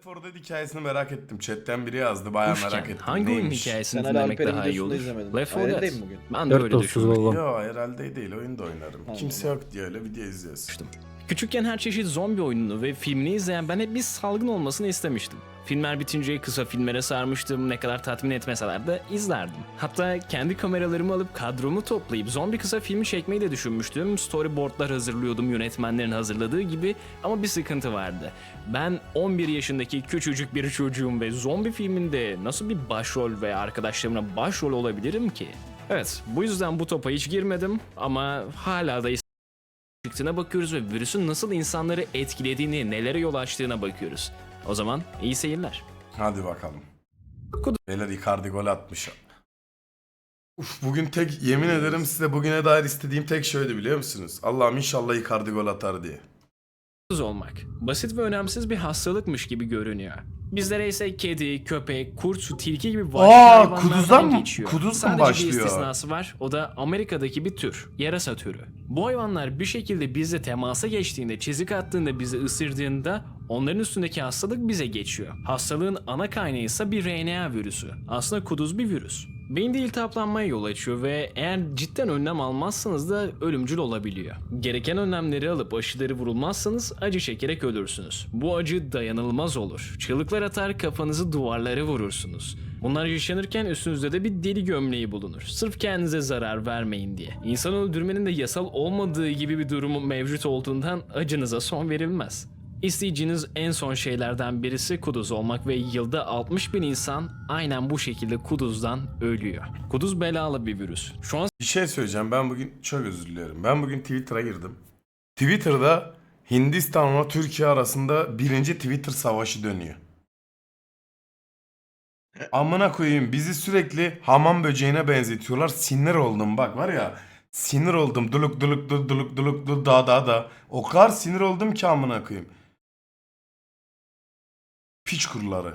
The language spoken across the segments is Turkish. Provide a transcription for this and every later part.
Left 4 Dead hikayesini merak ettim. Chatten biri yazdı. Bayağı Hoşken, merak ettim. hangi Neymiş? hikayesini Sen dinlemek Alper'in daha iyi videosunu olur? izlemedin. Left 4 Dead. Bugün. Ben de Dört öyle dostuz düşünmüştüm. oğlum. Yo herhalde değil. Oyunda oynarım. Allah Kimse yok diye öyle video izliyorsun. Küçükken her çeşit zombi oyununu ve filmini izleyen ben hep bir salgın olmasını istemiştim. Filmler bitince kısa filmlere sarmıştım, ne kadar tatmin etmeseler de izlerdim. Hatta kendi kameralarımı alıp kadromu toplayıp zombi kısa filmi çekmeyi de düşünmüştüm. Storyboardlar hazırlıyordum yönetmenlerin hazırladığı gibi ama bir sıkıntı vardı. Ben 11 yaşındaki küçücük bir çocuğum ve zombi filminde nasıl bir başrol ve arkadaşlarımla başrol olabilirim ki? Evet, bu yüzden bu topa hiç girmedim ama hala da çıktığına bakıyoruz ve virüsün nasıl insanları etkilediğini, nelere yol açtığına bakıyoruz. O zaman iyi seyirler. Hadi bakalım. Beyler Icardi gol atmış. Uf, bugün tek yemin ederim size bugüne dair istediğim tek şöyle biliyor musunuz? Allah'ım inşallah Icardi gol atar diye. Olmak. Basit ve önemsiz bir hastalıkmış gibi görünüyor. Bizlere ise kedi, köpek, kurt, tilki gibi vahşi Aa, hayvanlardan kuduzdan mı- geçiyor. kuduz mu Sadece başlıyor? bir istisnası var. O da Amerika'daki bir tür. Yarasa türü. Bu hayvanlar bir şekilde bizle temasa geçtiğinde, çizik attığında, bizi ısırdığında onların üstündeki hastalık bize geçiyor. Hastalığın ana kaynağı ise bir RNA virüsü. Aslında kuduz bir virüs. Beyinde iltihaplanmaya yol açıyor ve eğer cidden önlem almazsanız da ölümcül olabiliyor. Gereken önlemleri alıp aşıları vurulmazsanız acı çekerek ölürsünüz. Bu acı dayanılmaz olur. Çığlıklar atar kafanızı duvarlara vurursunuz. Bunlar yaşanırken üstünüzde de bir deli gömleği bulunur. Sırf kendinize zarar vermeyin diye. İnsan öldürmenin de yasal olmadığı gibi bir durumu mevcut olduğundan acınıza son verilmez. İsteyeceğiniz en son şeylerden birisi kuduz olmak ve yılda 60 bin insan aynen bu şekilde kuduzdan ölüyor. Kuduz belalı bir virüs. Şu an Bir şey söyleyeceğim ben bugün çok özür diliyorum. Ben bugün Twitter'a girdim. Twitter'da Hindistan'la Türkiye arasında birinci Twitter savaşı dönüyor. Amına koyayım bizi sürekli hamam böceğine benzetiyorlar. Sinir oldum bak var ya. Sinir oldum. Duluk duluk duluk duluk duluk duluk da da da. O kadar sinir oldum ki amına koyayım. Piç kuruları.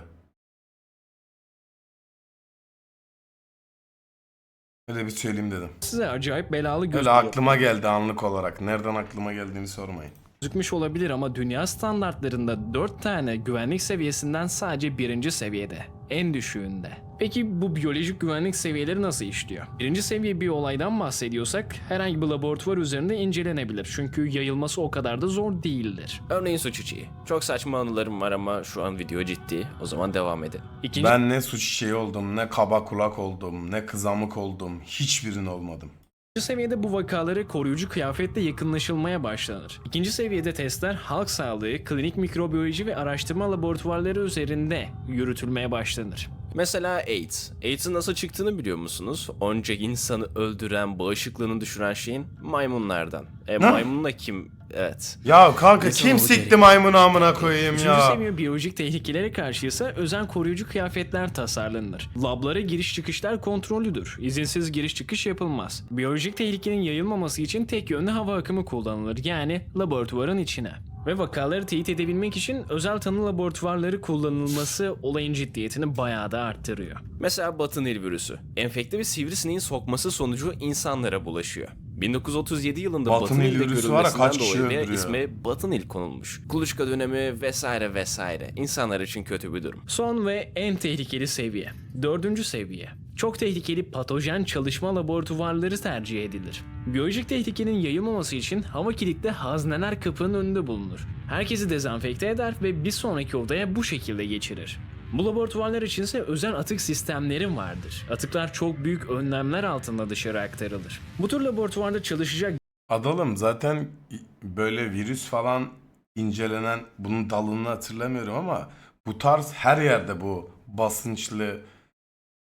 Öyle bir söyleyeyim dedim. size acayip belalı Öyle gözüküyor. aklıma geldi anlık olarak. Nereden aklıma geldiğini sormayın. gözükmüş olabilir ama dünya standartlarında 4 tane güvenlik seviyesinden sadece birinci seviyede. En düşüğünde. Peki bu biyolojik güvenlik seviyeleri nasıl işliyor? Birinci seviye bir olaydan bahsediyorsak herhangi bir laboratuvar üzerinde incelenebilir. Çünkü yayılması o kadar da zor değildir. Örneğin su çiçeği. Çok saçma anılarım var ama şu an video ciddi. O zaman devam edin. İkinci Ben ne su çiçeği oldum, ne kaba kulak oldum, ne kızamık oldum. Hiçbirini olmadım. İkinci seviyede bu vakaları koruyucu kıyafetle yakınlaşılmaya başlanır. İkinci seviyede testler halk sağlığı, klinik mikrobiyoloji ve araştırma laboratuvarları üzerinde yürütülmeye başlanır. Mesela AIDS. AIDS'in nasıl çıktığını biliyor musunuz? Onca insanı öldüren, bağışıklığını düşüren şeyin maymunlardan. E Ne? maymunla kim? Evet. Ya kanka İnsan kim sikti maymunu amına koyayım Üçüncü ya. seviye biyolojik tehlikelere karşı ise özel koruyucu kıyafetler tasarlanır. Lablara giriş çıkışlar kontrollüdür. İzinsiz giriş çıkış yapılmaz. Biyolojik tehlikenin yayılmaması için tek yönlü hava akımı kullanılır. Yani laboratuvarın içine. Ve vakaları teyit edebilmek için özel tanı laboratuvarları kullanılması olayın ciddiyetini bayağı da arttırıyor. Mesela Batı Nil virüsü. Enfekte bir sivrisineğin sokması sonucu insanlara bulaşıyor. 1937 yılında Batı Batı, Nil Nil'de virüsü var ya, görülmesinden kaç kişi dolayı ve öldürüyor? isme Batı Nil konulmuş. Kuluçka dönemi vesaire vesaire. İnsanlar için kötü bir durum. Son ve en tehlikeli seviye. Dördüncü seviye. Çok tehlikeli patojen çalışma laboratuvarları tercih edilir. Biyolojik tehlikenin yayılmaması için hava kilitli hazneler kapının önünde bulunur. Herkesi dezenfekte eder ve bir sonraki odaya bu şekilde geçirir. Bu laboratuvarlar içinse özel atık sistemleri vardır. Atıklar çok büyük önlemler altında dışarı aktarılır. Bu tür laboratuvarda çalışacak Adalım zaten böyle virüs falan incelenen bunun dalını hatırlamıyorum ama bu tarz her yerde bu basınçlı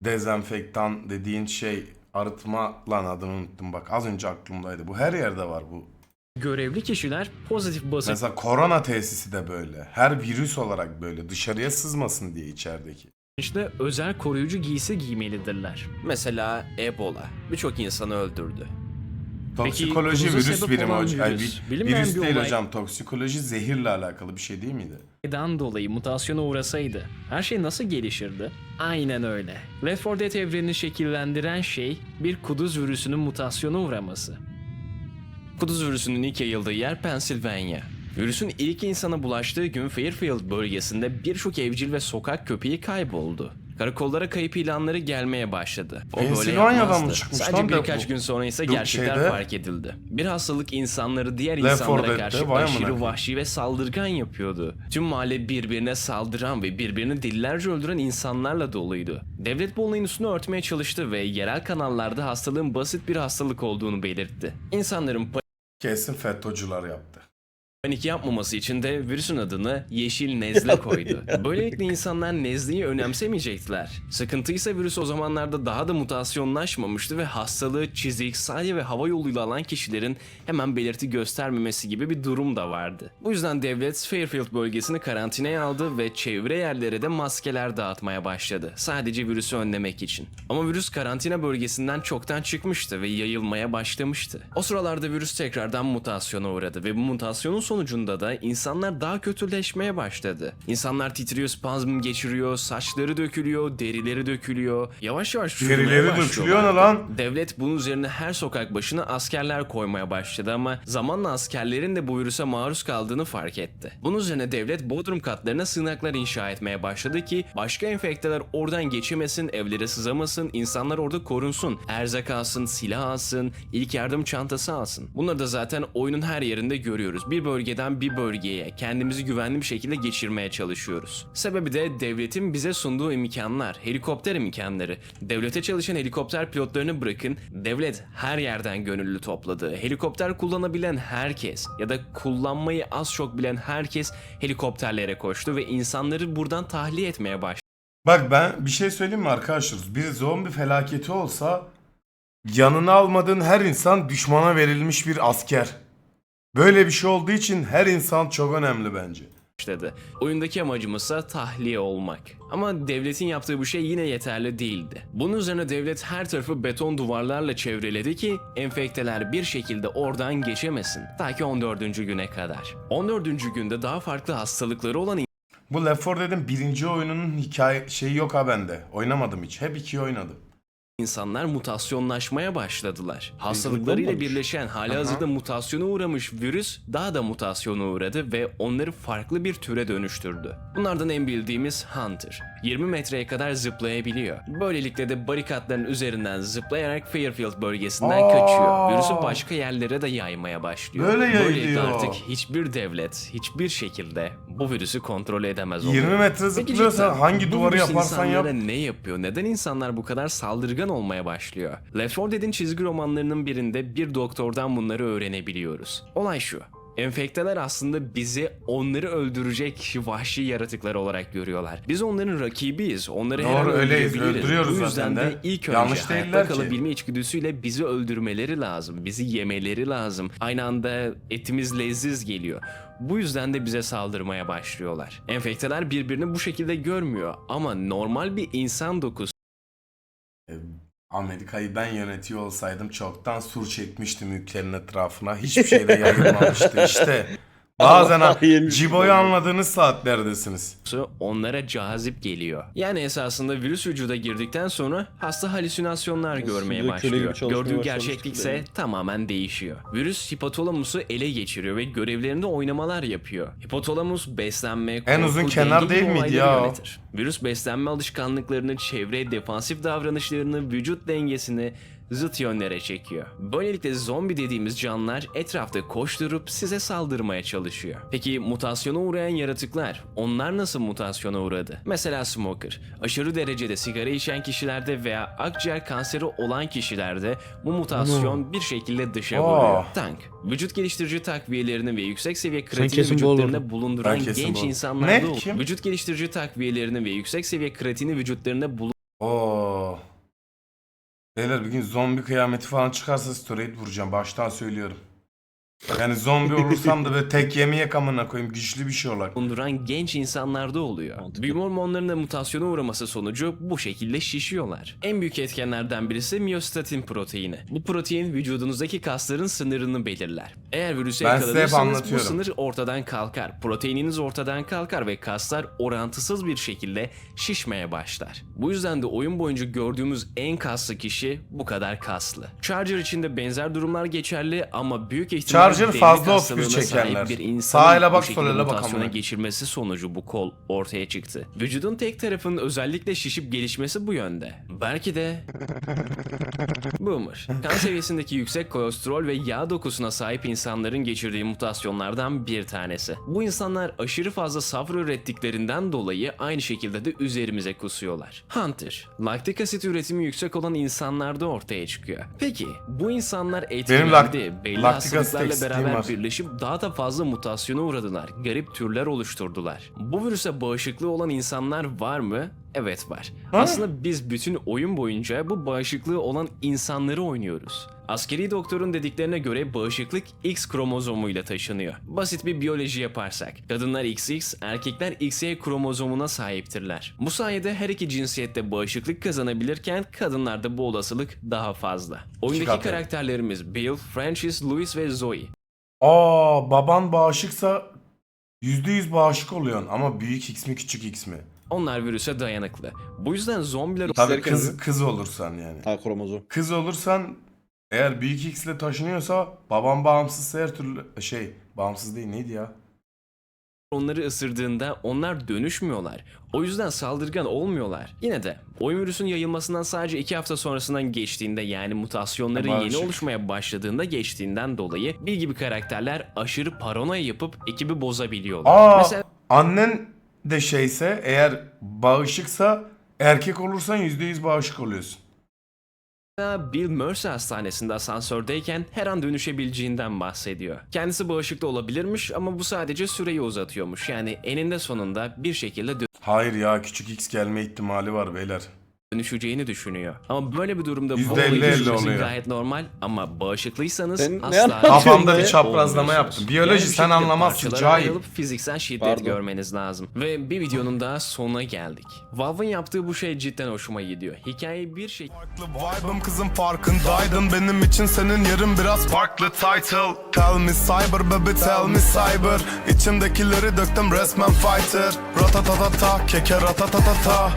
dezenfektan dediğin şey arıtma lan adını unuttum bak az önce aklımdaydı. Bu her yerde var bu. görevli kişiler pozitif basınç Mesela korona tesisi de böyle. Her virüs olarak böyle dışarıya sızmasın diye içerideki. basınçlı özel koruyucu giysi giymelidirler. Mesela Ebola. Birçok insanı öldürdü. Toksikoloji kuruza virüs birimi hocam. Ay, virüs. vi- Bilinmeyen virüs bir değil olay. hocam. Toksikoloji zehirle alakalı bir şey değil miydi? dan dolayı mutasyona uğrasaydı her şey nasıl gelişirdi? Aynen öyle. Left 4 Dead evrenini şekillendiren şey bir kuduz virüsünün mutasyona uğraması. Kuduz virüsünün ilk yayıldığı yer Pensilvanya. Virüsün ilk insana bulaştığı gün Fairfield bölgesinde birçok evcil ve sokak köpeği kayboldu. Karakollara kayıp ilanları gelmeye başladı. O böyle Pensilvanya'dan yapmazdı. mı çıkmış Sadece da birkaç gün sonra ise Bu gerçekler şeyde- fark edildi. Bir hastalık insanları diğer Left 4 insanlara Dead'de karşı vay amına aşırı koyayım. vahşi ve saldırgan yapıyordu. Tüm mahalle birbirine saldıran ve birbirini delilerce öldüren insanlarla doluydu. Devlet bu olayın üstünü örtmeye çalıştı ve yerel kanallarda hastalığın basit bir hastalık olduğunu belirtti. İnsanların Kesin FETÖ'cüler yaptı. Panik yapmaması için de virüsün adını yeşil nezle koydu. Böylelikle insanlar nezleyi önemsemeyecektiler. Sıkıntı ise virüs o zamanlarda daha da mutasyonlaşmamıştı ve hastalığı çizik, salya ve hava yoluyla alan kişilerin hemen belirti göstermemesi gibi bir durum da vardı. Bu yüzden devlet Fairfield bölgesini karantinaya aldı ve çevre yerlere de maskeler dağıtmaya başladı. Sadece virüsü önlemek için. Ama virüs karantina bölgesinden çoktan çıkmıştı ve yayılmaya başlamıştı. O sıralarda virüs tekrardan mutasyona uğradı ve bu mutasyonun sonucunda da insanlar daha kötüleşmeye başladı. İnsanlar titriyor, spazm geçiriyor, saçları dökülüyor, derileri dökülüyor. Yavaş yavaş Derileri dökülüyor ne lan? Devlet bunun üzerine her sokak başına askerler koymaya başladı ama zamanla askerlerin de bu virüse maruz kaldığını fark etti. Bunun üzerine devlet bodrum katlarına sığınaklar inşa etmeye başladı ki başka enfekteler oradan geçemesin, evlere sızamasın, insanlar orada korunsun. Erzak alsın, silah alsın, ilk yardım çantası alsın. Bunları da zaten oyunun her yerinde görüyoruz. Bir bölgeden bir bölgeye kendimizi güvenli bir şekilde geçirmeye çalışıyoruz. Sebebi de devletin bize sunduğu imkanlar, helikopter imkanları. Devlete çalışan helikopter pilotlarını bırakın, devlet her yerden gönüllü topladı. Helikopter kullanabilen herkes ya da kullanmayı az çok bilen herkes helikopterlere koştu ve insanları buradan tahliye etmeye başladı. Bak ben bir şey söyleyeyim mi arkadaşlar? Bir zombi felaketi olsa yanına almadığın her insan düşmana verilmiş bir asker. Böyle bir şey olduğu için her insan çok önemli bence. başladı. Oyundaki amacımızsa tahliye olmak. Ama devletin yaptığı bu şey yine yeterli değildi. Bunun üzerine devlet her tarafı beton duvarlarla çevreledi ki enfekteler bir şekilde oradan geçemesin. Ta ki 14. güne kadar. 14. günde daha farklı hastalıkları olan Bu Left 4 Dead'in birinci oyununun hikaye şeyi yok ha bende. Oynamadım hiç. Hep ikiyi oynadım. İnsanlar mutasyonlaşmaya başladılar. Hastalıklarıyla birleşen hali hazırda mutasyona uğramış virüs daha da mutasyona uğradı ve onları farklı bir türe dönüştürdü. Bunlardan en bildiğimiz Hunter. 20 metreye kadar zıplayabiliyor. Böylelikle de barikatların üzerinden zıplayarak Fairfield bölgesinden Aa! kaçıyor. Virüsü başka yerlere de yaymaya başlıyor. Böyle Böylelikle artık hiçbir devlet hiçbir şekilde bu virüsü kontrol edemez 20 oluyor. metre Peki zıplıyorsan cidden hangi bu duvarı virüs yaparsan yap. insanlara ne yapıyor? Neden insanlar bu kadar saldırgan olmaya başlıyor? Left 4 Dead'in çizgi romanlarının birinde bir doktordan bunları öğrenebiliyoruz. Olay şu. Enfekteler aslında bizi onları öldürecek vahşi yaratıklar olarak görüyorlar. Biz onların rakibiyiz. Onları her an Doğru, öyleyiz. öldürebiliriz. Öldürüyoruz Bu yüzden zaten de ilk önce Yanlış hayatta değiller ki. kalabilme içgüdüsüyle bizi öldürmeleri lazım. Bizi yemeleri lazım. Aynı anda etimiz leziz geliyor. Bu yüzden de bize saldırmaya başlıyorlar. Enfekteler birbirini bu şekilde görmüyor ama normal bir insan dokusu Amerika'yı ben yönetiyor olsaydım çoktan sur çekmiştim ülkenin etrafına. Hiçbir şey de yayılmamıştı işte. Bazen ha- Cibo'yu anladığınız saatlerdesiniz. onlara cazip geliyor. Yani esasında virüs vücuda girdikten sonra hasta halüsinasyonlar görmeye köle gibi başlıyor. çalışmaya Gördüğü başlamıştık gerçeklik ise değil tamamen değişiyor. Virüs hipotalamusu ele geçiriyor ve görevlerinde oynamalar yapıyor. Hipotalamus beslenme, En korku, uzun kenar denge değil miydi olayları ya o? yönetir. Virüs beslenme alışkanlıklarını, çevre defansif davranışlarını, vücut dengesini zıt yönlere çekiyor. Böylelikle zombi dediğimiz canlılar etrafta koşturup size saldırmaya çalışıyor. Peki mutasyona uğrayan yaratıklar, onlar nasıl mutasyona uğradı? Mesela smoker, aşırı derecede sigara içen kişilerde veya akciğer kanseri olan kişilerde bu mutasyon bir şekilde dışa Aa. vuruyor. Tank, vücut geliştirici takviyelerini ve yüksek seviye kreatini kesin bu vücutlarında bulunduran genç bu- insanlarda olur. Vücut geliştirici takviyelerini ve yüksek seviye kreatini vücutlarında bulunduran. Beyler bir gün zombi kıyameti falan çıkarsa story'e vuracağım. Baştan söylüyorum. Yani zombi olursam da böyle tek yemeyek amına koyayım. Güçlü bir şey olarak. bulunduran genç insanlarda oluyor. Mantıklı. Büyüme hormonlarının da mutasyona uğraması sonucu bu şekilde şişiyorlar. En büyük etkenlerden birisi miyostatin proteini. Bu protein vücudunuzdaki kasların sınırını belirler. Eğer virüse Ben size hep yakalanırsanız bu anlatıyorum. sınır ortadan kalkar. Proteininiz ortadan kalkar ve kaslar orantısız bir şekilde şişmeye başlar. Bu yüzden de oyun boyunca gördüğümüz en kaslı kişi bu kadar kaslı. Charger için de benzer durumlar geçerli ama büyük ihtimalle Charger devlet fazla hastalığına off sahip çekenler. bir insanın Sağ ile bu bak, şekilde sol ile bak mutasyona amına. geçirmesi sonucu bu kol ortaya çıktı. Vücudun tek tarafının özellikle şişip gelişmesi bu yönde. Belki de Boomer. Kan seviyesindeki yüksek kolesterol ve yağ dokusuna sahip insanların geçirdiği mutasyonlardan bir tanesi. Bu insanlar aşırı fazla safra ürettiklerinden dolayı aynı şekilde de üzerimize kusuyorlar. Hunter. Laktik asit üretimi yüksek olan insanlarda ortaya çıkıyor. Peki bu insanlar etkilendi, lak- belli laktik asit hastalıklarla beraber var. birleşip daha da fazla mutasyona uğradılar. Garip türler oluşturdular. Bu virüse bağışıklığı olan insanlar var mı? Evet var. Aslında biz bütün oyun boyunca bu bağışıklığı olan insanları oynuyoruz. Askeri doktorun dediklerine göre bağışıklık X kromozomuyla taşınıyor. Basit bir biyoloji yaparsak, kadınlar XX, erkekler XY kromozomuna sahiptirler. Bu sayede her iki cinsiyette bağışıklık kazanabilirken kadınlarda bu olasılık daha fazla. Oyundaki katı. karakterlerimiz Bill, Francis, Louis ve Zoe. Aa baban bağışıksa %100 bağışık oluyorsun ama büyük X mi küçük X mi? Onlar virüse dayanıklı. Bu yüzden zombiler Tabii kız kız olursan yani. Ha kromozom. Kız olursan eğer büyük X ile taşınıyorsa baban bağımsızsa her türlü şey bağımsız değil neydi ya? onları ısırdığında onlar dönüşmüyorlar. O yüzden saldırgan olmuyorlar. Yine de oyun virüsün yayılmasından sadece 2 hafta sonrasından geçtiğinde yani mutasyonları Bağışık. yeni oluşmaya başladığında geçtiğinden dolayı bir gibi karakterler aşırı paranoya yapıp ekibi bozabiliyorlar. Aa Mesela annen de şeyse eğer bağışıksa erkek olursan %100 bağışık oluyorsun. Bill Mercer hastanesinde asansördeyken her an dönüşebileceğinden bahsediyor. Kendisi bağışıklı olabilirmiş ama bu sadece süreyi uzatıyormuş. Yani eninde sonunda bir şekilde Hayır ya küçük X gelme ihtimali var beyler. Dönüşeceğini düşünüyor. Ama böyle bir durumda bu %50 olayı oluyor. düşünmesi gayet normal ama bağışıklıysanız ne asla anlatıyorsun Kafamda bir çaprazlama yaptım. Biyoloji bir sen şekilde anlamazsın, parçalara cahil. ayrılıp fiziksel şiddet Pardon. görmeniz lazım. Ve bir videonun daha sonuna geldik. Valve'ın yaptığı bu şey cidden hoşuma gidiyor. Hikayeyi bir şekilde Farklı vibe'ım kızım farkındaydın Benim için senin yerin biraz farklı title Tell me cyber baby tell me cyber İçimdekileri döktüm resmen fighter Ratatatata keke ratatatata